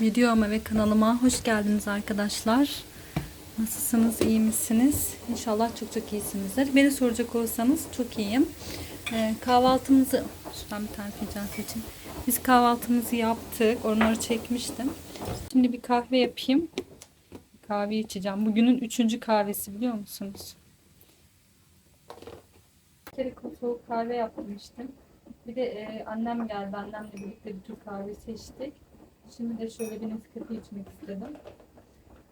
Videoma ve kanalıma hoş geldiniz arkadaşlar. Nasılsınız, iyi misiniz? İnşallah çok çok iyisinizdir. Beni soracak olursanız çok iyiyim. Ee, kahvaltımızı, şuradan bir tane fincan seçin. Biz kahvaltımızı yaptık. Onları çekmiştim. Şimdi bir kahve yapayım. Kahve içeceğim. Bugünün üçüncü kahvesi biliyor musunuz? Bir kere soğuk kahve yapmıştım. Bir de e, annem geldi. Annemle birlikte bir Türk kahvesi içtik. Şimdi de şöyle bir Nescafe içmek istedim.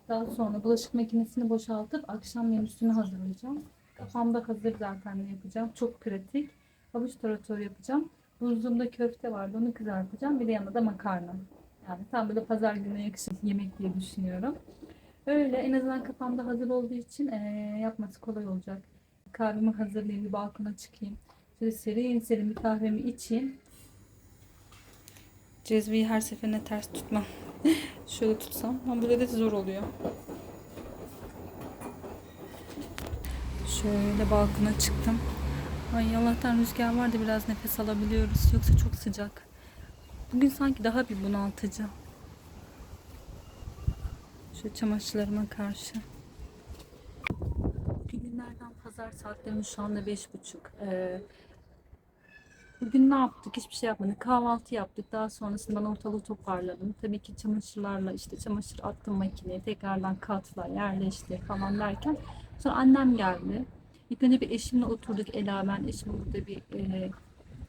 Daha sonra bulaşık makinesini boşaltıp akşam menüsünü hazırlayacağım. Kafamda hazır zaten ne yapacağım. Çok pratik. Havuç tarator yapacağım. Buzluğumda köfte vardı. Onu kızartacağım. Bir de yanında da makarna. Yani tam böyle pazar gününe yakışır yemek diye düşünüyorum. Öyle en azından kafamda hazır olduğu için eee, yapması kolay olacak. Kahvemi hazırlayayım, bir balkona çıkayım. Şöyle serin serin bir kahvemi içeyim. Cezveyi her seferinde ters tutmam. Şöyle tutsam. Ama böyle de zor oluyor. Şöyle balkona çıktım. Ay Allah'tan rüzgar var da biraz nefes alabiliyoruz. Yoksa çok sıcak. Bugün sanki daha bir bunaltıcı. Şu çamaşırlarıma karşı. Günlerden pazar saatlerimiz şu anda beş buçuk. Ee, Bugün ne yaptık? Hiçbir şey yapmadık. Kahvaltı yaptık. Daha sonrasında ortalığı toparladım. Tabii ki çamaşırlarla işte çamaşır attım makineye. Tekrardan katla, yerleşti falan derken. Sonra annem geldi. İlk önce bir eşimle oturduk. Ela ben eşim burada bir e,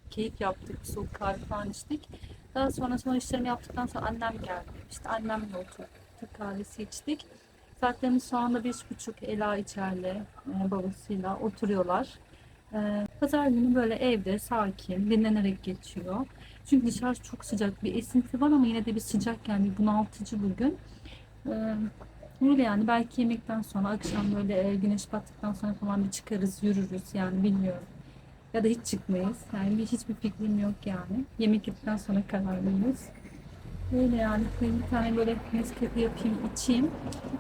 keyif yaptık. Soğuk kahve falan içtik. Daha sonra son işlerimi yaptıktan sonra annem geldi. İşte annemle oturduk. Kahvesi içtik. Saatlerimiz şu anda beş buçuk. Ela içeride e, babasıyla oturuyorlar. Ee, Pazar günü böyle evde sakin, dinlenerek geçiyor. Çünkü dışarı çok sıcak bir esinti var ama yine de bir sıcak yani bir bunaltıcı bugün. Ee, Öyle yani belki yemekten sonra akşam böyle e, güneş battıktan sonra falan bir çıkarız yürürüz yani bilmiyorum. Ya da hiç çıkmayız. Yani bir, hiçbir fikrim yok yani. Yemek yedikten sonra karar veririz. Öyle yani bir tane böyle Nescafe yapayım içeyim.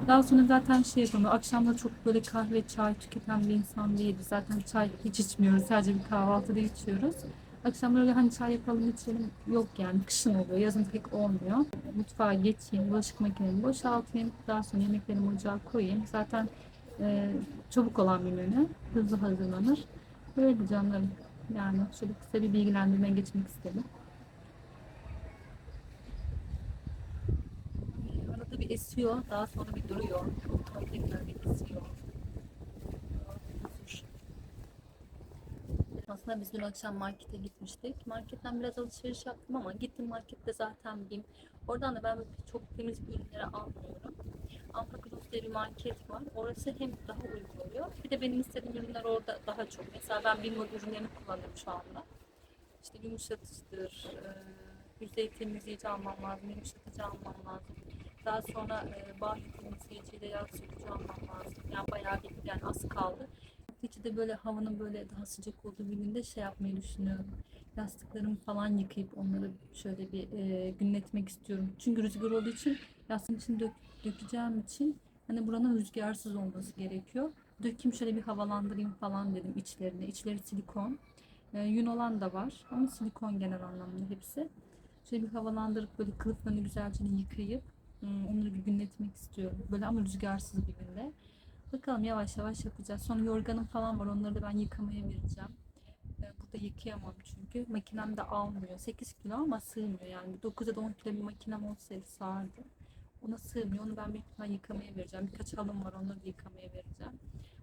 Daha sonra zaten şey yapalım. Akşamda çok böyle kahve, çay tüketen bir insan değildi. Zaten çay hiç içmiyoruz. Sadece bir kahvaltıda içiyoruz. Akşamları öyle hani çay yapalım içelim yok yani. Kışın oluyor. Yazın pek olmuyor. Mutfağa geçeyim. Bulaşık makinemi boşaltayım. Daha sonra yemeklerimi ocağa koyayım. Zaten e, çabuk olan bir menü. Hızlı hazırlanır. Böyle canlarım. Yani şöyle kısa bir bilgilendirme geçmek istedim. Bir esiyor, daha sonra bir duruyor. Tekrar bir esiyor. Aslında biz dün akşam markete gitmiştik. Marketten biraz alışveriş yaptım ama gittim markette zaten BİM. Oradan da ben çok temiz ürünleri almıyorum. Ampakros diye bir market var. Orası hem daha uygun oluyor. Bir de benim istediğim ürünler orada daha çok. Mesela ben BİM ürünlerini kullanıyorum şu anda. İşte yumuşatıcıdır, e, yüzey temizleyici almam lazım, yumuşatıcı almam lazım. Daha sonra e, banyo temizleyiciyle sökücü almam lazım. Yani bayağı bir yani az kaldı. Hafta de böyle havanın böyle daha sıcak olduğu bir günde şey yapmayı düşünüyorum. Yastıklarımı falan yıkayıp onları şöyle bir e, günletmek istiyorum. Çünkü rüzgar olduğu için yastığın için dök, dökeceğim için hani buranın rüzgarsız olması gerekiyor. Dökeyim şöyle bir havalandırayım falan dedim içlerine. İçleri silikon. E, yün olan da var ama silikon genel anlamda hepsi. Şöyle bir havalandırıp böyle kılıflarını güzelce yıkayıp Onları bir günletmek istiyorum. Böyle ama rüzgarsız bir günde. Bakalım yavaş yavaş yapacağız. Sonra yorganım falan var. Onları da ben yıkamaya vereceğim. Ee, Burada yıkayamam çünkü. Makinem de almıyor. 8 kilo ama sığmıyor. Yani 9 ya da 10 kilo bir makinem olsaydı sığardı. Ona sığmıyor. Onu ben büyük ihtimalle yıkamaya vereceğim. Birkaç halım var. Onları da yıkamaya vereceğim.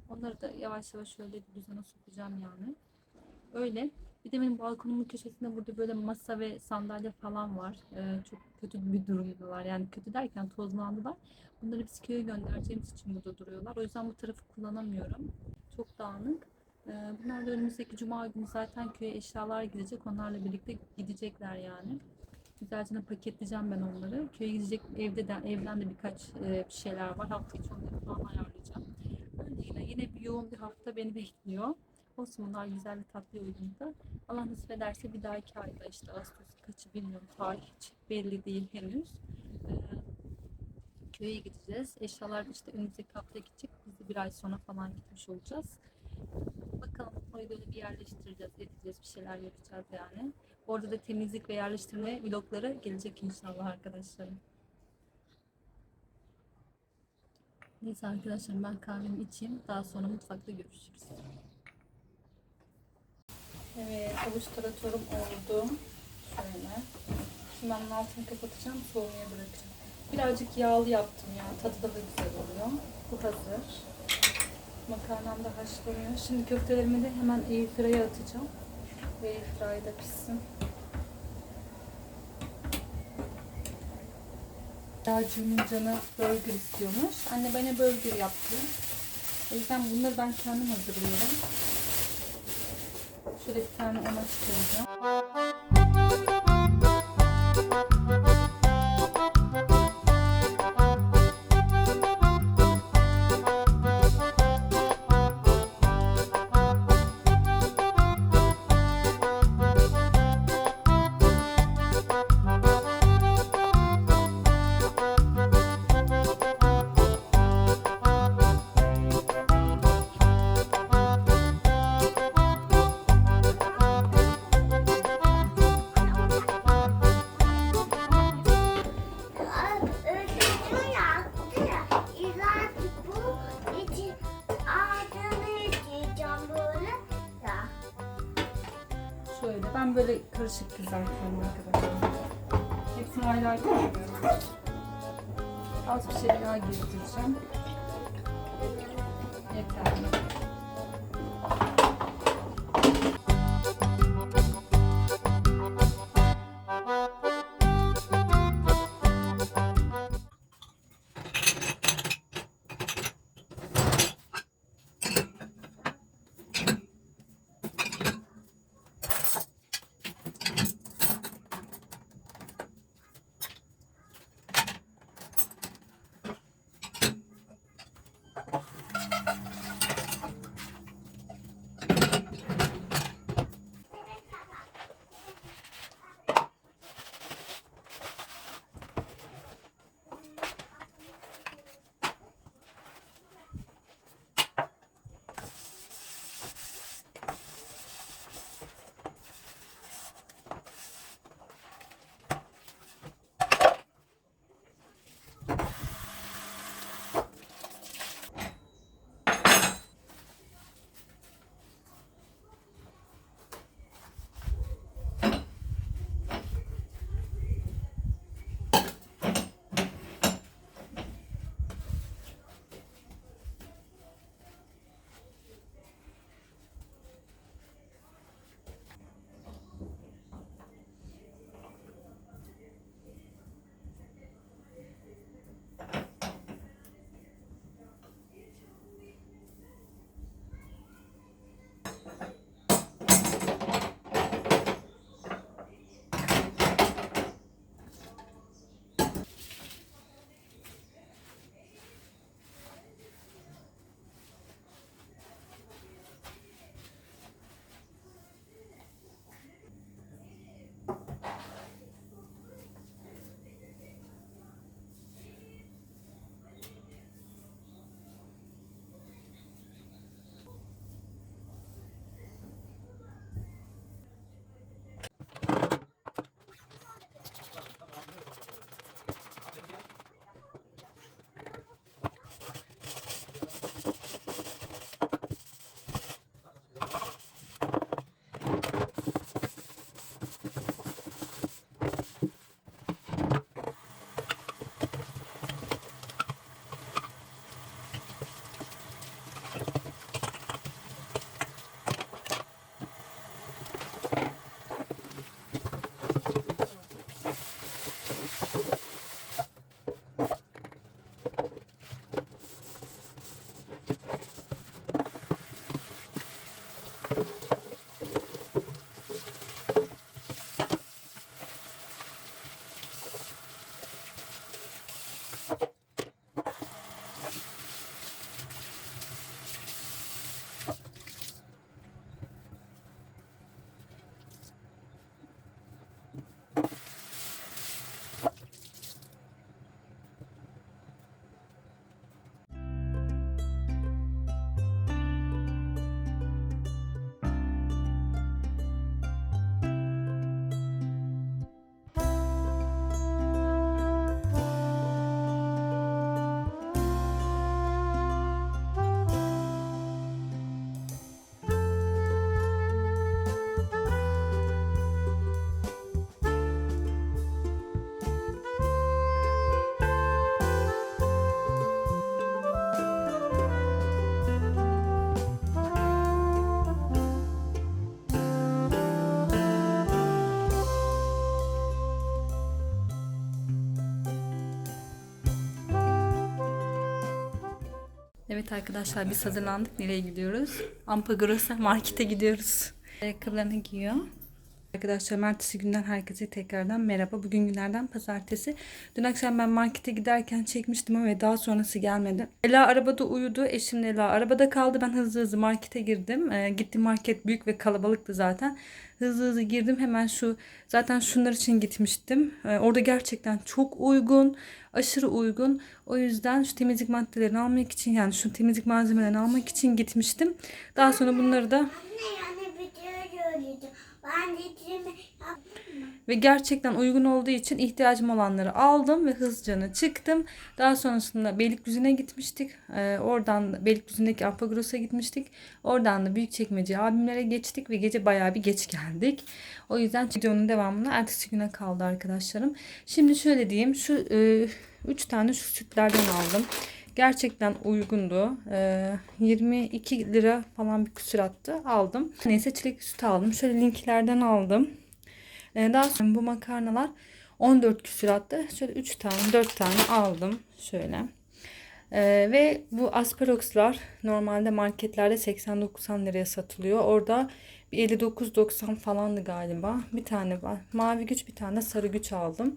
Onları da yavaş yavaş şöyle bir düzene sokacağım yani. Öyle. Bir de benim balkonumun köşesinde burada böyle masa ve sandalye falan var. Ee, çok kötü bir durumdalar. Yani kötü derken tozlandılar. Bunları biz köye göndereceğimiz için burada duruyorlar. O yüzden bu tarafı kullanamıyorum. Çok dağınık. Ee, bunlar da önümüzdeki cuma günü zaten köye eşyalar gidecek. Onlarla birlikte gidecekler yani. Güzelce paketleyeceğim ben onları. Köye gidecek evde de, evden de birkaç e, şeyler var. Hafta içi onları falan ayarlayacağım. Yine, yine bir yoğun bir hafta beni bekliyor. Olsun güzel ve tatlı uyumda. Allah nasip ederse bir dahaki ayda işte Ağustos kaçı bilmiyorum tarih hiç belli değil henüz. Ee, köye gideceğiz. Eşyalar işte önümüzdeki hafta gidecek. Biz de bir ay sonra falan gitmiş olacağız. Bakalım orayı böyle bir yerleştireceğiz, edeceğiz, bir şeyler yapacağız yani. Orada da temizlik ve yerleştirme vlogları gelecek inşallah arkadaşlarım. Neyse arkadaşlar ben kahvemi içeyim. Daha sonra mutfakta görüşürüz. Evet, havuç taratorum oldu. Şöyle. Şimdi ben altını kapatacağım, soğumaya bırakacağım. Birazcık yağlı yaptım ya, tadı da güzel oluyor. Bu hazır. Makarnam da haşlanıyor. Şimdi köftelerimi de hemen airfryer'a atacağım. Ve airfryer'da pişsin. Yağcığımın canı burger istiyormuş. Anne bana burger yaptı. O yüzden bunları ben kendim hazırlıyorum. Şöyle bir tane ona çıkaracağım. Yağ gezdireceğim. Yeter. Evet arkadaşlar biz hazırlandık. Nereye gidiyoruz? Ampagrosa markete gidiyoruz. Ayakkabılarını giyiyor. Arkadaşlar ertesi günden herkese tekrardan merhaba. Bugün günlerden pazartesi. Dün akşam ben markete giderken çekmiştim ama daha sonrası gelmedi. Ela arabada uyudu. Eşimle Ela arabada kaldı. Ben hızlı hızlı markete girdim. Ee, gittim market büyük ve kalabalıktı zaten. Hızlı hızlı girdim. Hemen şu zaten şunlar için gitmiştim. Ee, orada gerçekten çok uygun. Aşırı uygun. O yüzden şu temizlik maddelerini almak için yani şu temizlik malzemelerini almak için gitmiştim. Daha sonra bunları da Anne yani bir şey. Ve gerçekten uygun olduğu için ihtiyacım olanları aldım ve hızlıca çıktım. Daha sonrasında Beylikdüzü'ne gitmiştik. Ee, oradan Beylikdüzü'ndeki Apagros'a gitmiştik. Oradan da Büyükçekmece abimlere geçtik ve gece bayağı bir geç geldik. O yüzden videonun devamını ertesi güne kaldı arkadaşlarım. Şimdi şöyle diyeyim. Şu 3 tane şu sütlerden aldım. Gerçekten uygundu. Ee, 22 lira falan bir küsurattı. Aldım. Neyse çilek sütü aldım. Şöyle linklerden aldım. Ee, daha sonra bu makarnalar 14 küsurattı. Şöyle 3 tane 4 tane aldım. Şöyle. Ee, ve bu asperokslar normalde marketlerde 80-90 liraya satılıyor. Orada bir 59-90 falandı galiba. Bir tane var. Mavi güç bir tane sarı güç aldım.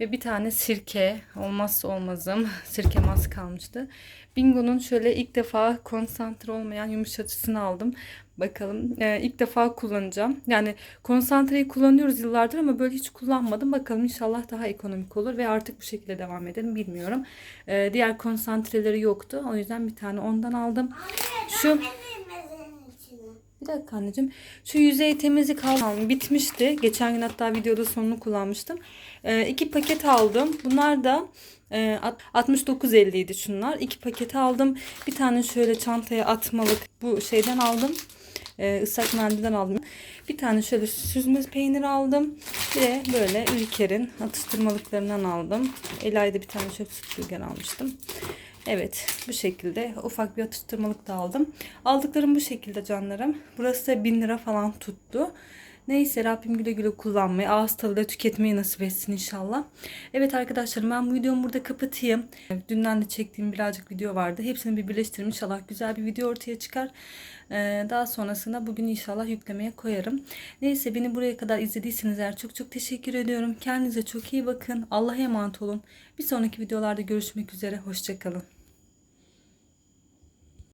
Ve bir tane sirke. Olmazsa olmazım. Sirke mas kalmıştı. Bingo'nun şöyle ilk defa konsantre olmayan yumuşatıcısını aldım. Bakalım ee, ilk defa kullanacağım. Yani konsantreyi kullanıyoruz yıllardır ama böyle hiç kullanmadım. Bakalım inşallah daha ekonomik olur ve artık bu şekilde devam edelim bilmiyorum. Ee, diğer konsantreleri yoktu. O yüzden bir tane ondan aldım. Şu? Bir dakika anneciğim. Şu yüzey temizlik almam bitmişti. Geçen gün hatta videoda sonunu kullanmıştım. Ee, iki paket aldım. Bunlar da e, at- 69.50 idi şunlar. İki paket aldım. Bir tane şöyle çantaya atmalık bu şeyden aldım. Ee, ıslak mendilden aldım. Bir tane şöyle süzme peynir aldım. Bir de böyle ülkerin atıştırmalıklarından aldım. Ela'ya da bir tane şöyle süpürgen almıştım. Evet bu şekilde ufak bir atıştırmalık da aldım. Aldıklarım bu şekilde canlarım. Burası da 1000 lira falan tuttu. Neyse Rabbim güle güle kullanmayı, ağız tadıyla tüketmeyi nasip etsin inşallah. Evet arkadaşlarım ben bu videomu burada kapatayım. Dünden de çektiğim birazcık video vardı. Hepsini bir birleştireyim inşallah güzel bir video ortaya çıkar. Ee, daha sonrasında bugün inşallah yüklemeye koyarım. Neyse beni buraya kadar izlediyseniz eğer çok çok teşekkür ediyorum. Kendinize çok iyi bakın. Allah'a emanet olun. Bir sonraki videolarda görüşmek üzere. Hoşçakalın.